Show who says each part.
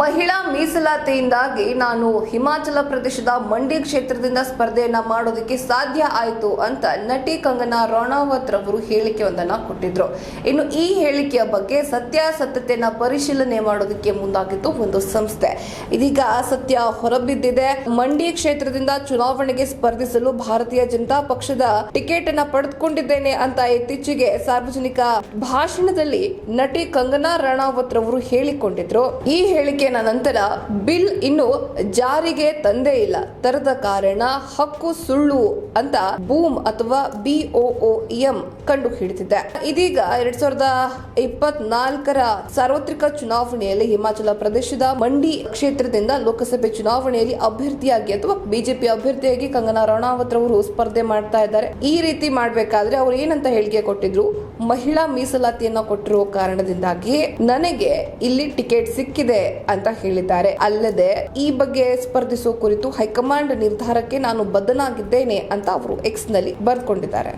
Speaker 1: ಮಹಿಳಾ ಮೀಸಲಾತಿಯಿಂದಾಗಿ ನಾನು ಹಿಮಾಚಲ ಪ್ರದೇಶದ ಮಂಡಿ ಕ್ಷೇತ್ರದಿಂದ ಸ್ಪರ್ಧೆಯನ್ನ ಮಾಡೋದಕ್ಕೆ ಸಾಧ್ಯ ಆಯಿತು ಅಂತ ನಟಿ ಕಂಗನಾ ರಣಾವತ್ ರವರು ಹೇಳಿಕೆಯೊಂದನ್ನ ಕೊಟ್ಟಿದ್ರು. ಇನ್ನು ಈ ಹೇಳಿಕೆಯ ಬಗ್ಗೆ ಸತ್ಯಾಸತ್ಯತೆಯನ್ನ ಪರಿಶೀಲನೆ ಮಾಡೋದಕ್ಕೆ ಮುಂದಾಗಿತ್ತು ಒಂದು ಸಂಸ್ಥೆ. ಇದೀಗ ಸತ್ಯ ಹೊರಬಿದ್ದಿದೆ. ಮಂಡಿ ಕ್ಷೇತ್ರದಿಂದ ಚುನಾವಣೆಗೆ ಸ್ಪರ್ಧಿಸಲು ಭಾರತೀಯ ಜನತಾ ಪಕ್ಷದ ಟಿಕೆಟ್ ಅನ್ನ ಪಡೆದುಕೊಂಡಿದ್ದೇನೆ ಅಂತ ಇತ್ತೀಚೆಗೆ ಸಾರ್ವಜನಿಕ ಭಾಷಣದಲ್ಲಿ ನಟಿ ಕಂಗನಾ ರಣಾವತ್ ರವರು ಹೇಳಿಕೊಂಡಿದ್ರು. ಈ ನಂತರ ಬಿಲ್ ಇನ್ನು ಜಾರಿಗೆ ತಂದೇ ಇಲ್ಲ. ತರದ ಕಾರಣ ಹಕ್ಕು ಸುಳ್ಳು ಅಂತ ಬೂಮ್ ಅಥವಾ ಬಿಒಒಎಂ ಕಂಡು ಹಿಡಿದಿದೆ ಇದೀಗ ಎರಡ್ ಸಾವಿರದ ಇಪ್ಪತ್ನಾಲ್ಕರ ಸಾರ್ವತ್ರಿಕ ಚುನಾವಣೆಯಲ್ಲಿ ಹಿಮಾಚಲ ಪ್ರದೇಶದ ಮಂಡಿ ಕ್ಷೇತ್ರದಿಂದ ಲೋಕಸಭೆ ಚುನಾವಣೆಯಲ್ಲಿ ಅಭ್ಯರ್ಥಿಯಾಗಿ ಅಥವಾ ಬಿಜೆಪಿ ಅಭ್ಯರ್ಥಿಯಾಗಿ ಕಂಗನಾ ರಣಾವತ್ ಅವರು ಸ್ಪರ್ಧೆ ಮಾಡ್ತಾ ಇದ್ದಾರೆ. ಈ ರೀತಿ ಮಾಡ್ಬೇಕಾದ್ರೆ ಅವ್ರು ಏನಂತ ಹೇಳಿಕೆ ಕೊಟ್ಟಿದ್ರು? ಮಹಿಳಾ ಮೀಸಲಾತಿಯನ್ನ ಕೊಟ್ಟಿರುವ ಕಾರಣದಿಂದಾಗಿ ನನಗೆ ಇಲ್ಲಿ ಟಿಕೆಟ್ ಸಿಕ್ಕಿದೆ ಅಂತ ಹೇಳಿದ್ದಾರೆ. ಅಲ್ಲದೆ ಈ ಬಗ್ಗೆ ಸ್ಪರ್ಧಿಸುವ ಕುರಿತು ಹೈಕಮಾಂಡ್ ನಿರ್ಧಾರಕ್ಕೆ ನಾನು ಬದ್ಧನಾಗಿದ್ದೇನೆ ಅಂತ ಅವರು ಎಕ್ಸ್ನಲ್ಲಿ ಬರ್ಕೊಂಡಿದ್ದಾರೆ